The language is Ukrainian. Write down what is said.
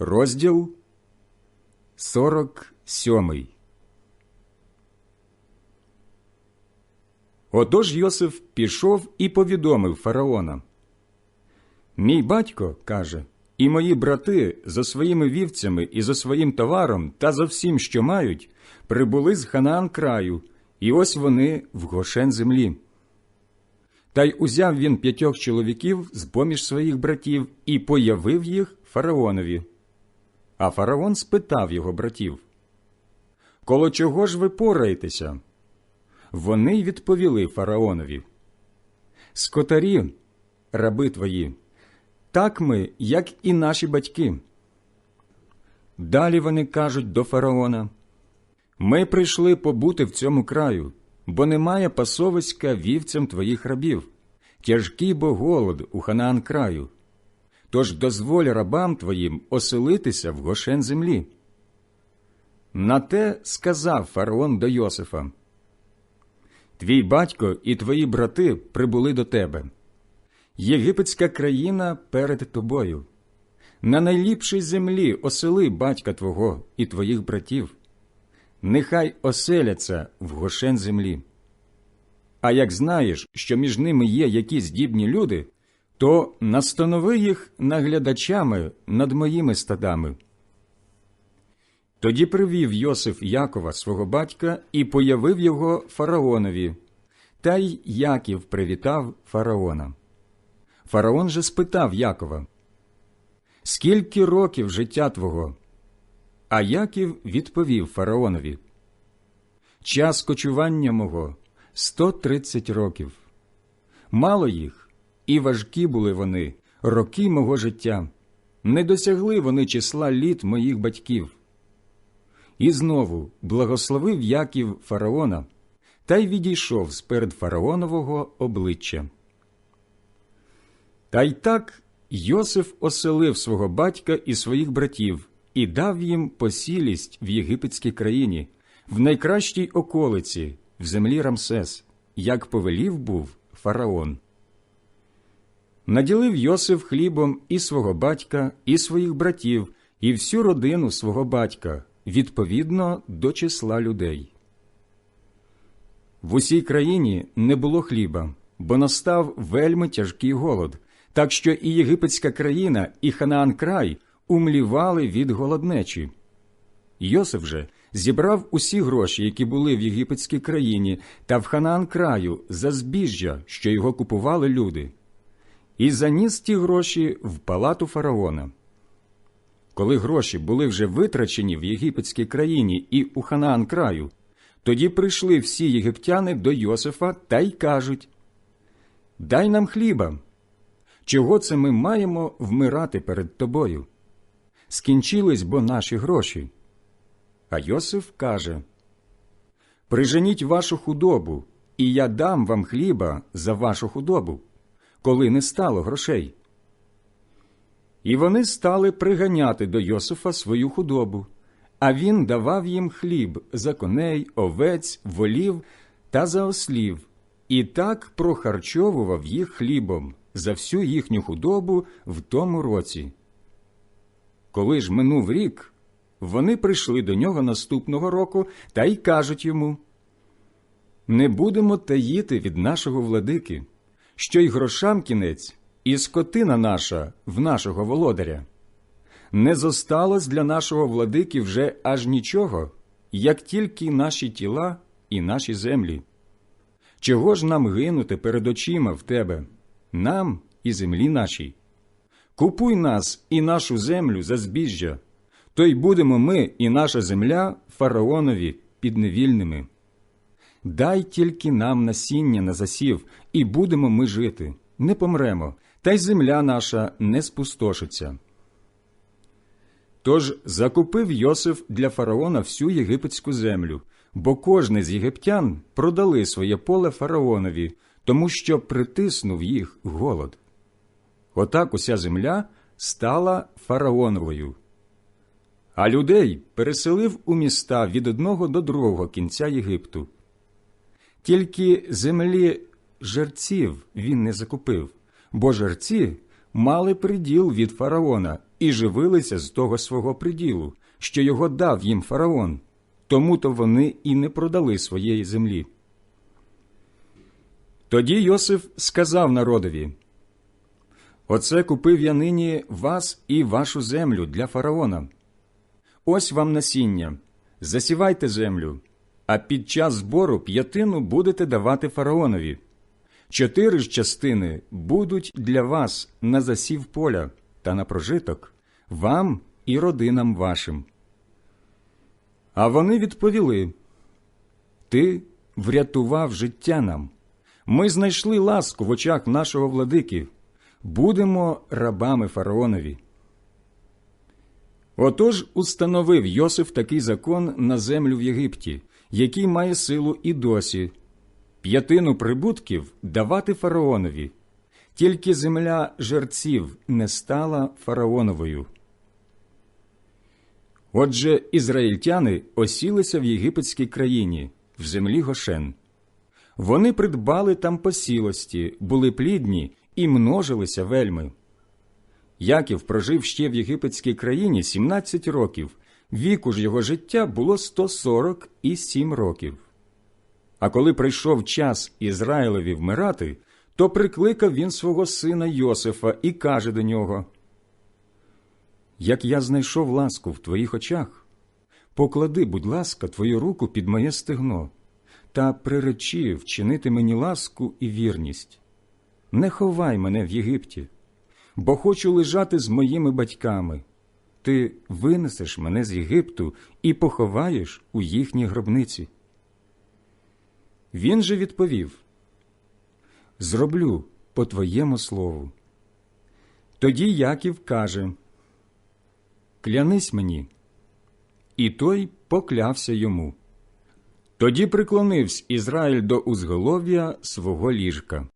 Розділ 47 Отож Йосиф пішов і повідомив фараона. Мій батько каже, і мої брати за своїми вівцями і за своїм товаром та за всім, що мають, прибули з Ханаан краю, і ось вони в Гошен землі. Та й узяв він п'ятьох чоловіків з поміж своїх братів і появив їх фараонові. А фараон спитав його братів Коло чого ж ви пораєтеся? Вони й відповіли фараонові Скотарі, раби твої, так ми, як і наші батьки. Далі вони кажуть до фараона Ми прийшли побути в цьому краю, бо немає пасовиська вівцям твоїх рабів, тяжкий бо голод у Ханаан краю. Тож дозволь рабам твоїм оселитися в гошен землі. На те сказав фараон до Йосифа Твій батько і твої брати прибули до тебе. Єгипетська країна перед тобою. На найліпшій землі осели батька твого і твоїх братів. Нехай оселяться в гошен землі. А як знаєш, що між ними є якісь здібні люди, то настанови їх наглядачами над моїми стадами. Тоді привів Йосиф Якова свого батька і появив його фараонові, та й Яків привітав фараона. Фараон же спитав Якова, Скільки років життя твого? А Яків відповів фараонові, Час кочування мого сто тридцять років. Мало їх, і важкі були вони, роки мого життя. Не досягли вони числа літ моїх батьків. І знову благословив Яків фараона та й відійшов сперед фараонового обличчя. Та й так Йосиф оселив свого батька і своїх братів і дав їм посілість в єгипетській країні, в найкращій околиці, в землі Рамсес, як повелів був фараон. Наділив Йосиф хлібом і свого батька, і своїх братів, і всю родину свого батька відповідно до числа людей. В усій країні не було хліба, бо настав вельми тяжкий голод, так що і єгипетська країна, і Ханаан край умлівали від голоднечі. Йосиф же зібрав усі гроші, які були в єгипетській країні, та в Ханаан краю за збіжжя, що його купували люди, і заніс ті гроші в палату фараона. Коли гроші були вже витрачені в єгипетській країні і у Ханаан краю, тоді прийшли всі єгиптяни до Йосифа та й кажуть Дай нам хліба. Чого це ми маємо вмирати перед тобою? Скінчились бо наші гроші. А Йосиф каже Приженіть вашу худобу, і я дам вам хліба за вашу худобу, коли не стало грошей. І вони стали приганяти до Йосифа свою худобу, а він давав їм хліб за коней, овець, волів та за ослів, і так прохарчовував їх хлібом за всю їхню худобу в тому році. Коли ж минув рік, вони прийшли до нього наступного року та й кажуть йому Не будемо таїти від нашого владики, що й грошам кінець, і скотина наша в нашого володаря. Не зосталось для нашого владики вже аж нічого, як тільки наші тіла і наші землі. Чого ж нам гинути перед очима в тебе, нам і землі нашій? Купуй нас і нашу землю за збіжжя, то й будемо ми і наша земля фараонові підневільними. Дай тільки нам насіння на засів, і будемо ми жити, не помремо, та й земля наша не спустошиться. Тож закупив Йосиф для фараона всю єгипетську землю, бо кожний з єгиптян продали своє поле фараонові, тому що притиснув їх голод. Отак уся земля стала фараоновою. А людей переселив у міста від одного до другого кінця Єгипту. Тільки землі жерців він не закупив, бо жерці мали приділ від фараона і живилися з того свого приділу, що його дав їм фараон, тому то вони і не продали своєї землі. Тоді Йосиф сказав народові Оце купив я нині вас і вашу землю для фараона. Ось вам насіння, засівайте землю, а під час збору п'ятину будете давати фараонові. Чотири ж частини будуть для вас на засів поля та на прожиток, вам і родинам вашим. А вони відповіли Ти врятував життя нам. Ми знайшли ласку в очах нашого владики, будемо рабами фараонові. Отож установив Йосиф такий закон на землю в Єгипті, який має силу і досі п'ятину прибутків давати фараонові, тільки земля жерців не стала фараоновою. Отже, ізраїльтяни осілися в єгипетській країні, в землі Гошен. Вони придбали там посілості, були плідні і множилися вельми. Яків прожив ще в єгипетській країні 17 років, віку ж його життя було 147 років. А коли прийшов час Ізраїлеві вмирати, то прикликав він свого сина Йосифа і каже до нього Як я знайшов ласку в твоїх очах, поклади, будь ласка, твою руку під моє стегно та приречи вчинити мені ласку і вірність. Не ховай мене в Єгипті, бо хочу лежати з моїми батьками. Ти винесеш мене з Єгипту і поховаєш у їхній гробниці. Він же відповів Зроблю по твоєму слову. Тоді Яків каже Клянись мені. І той поклявся йому. Тоді приклонився Ізраїль до узголов'я свого ліжка.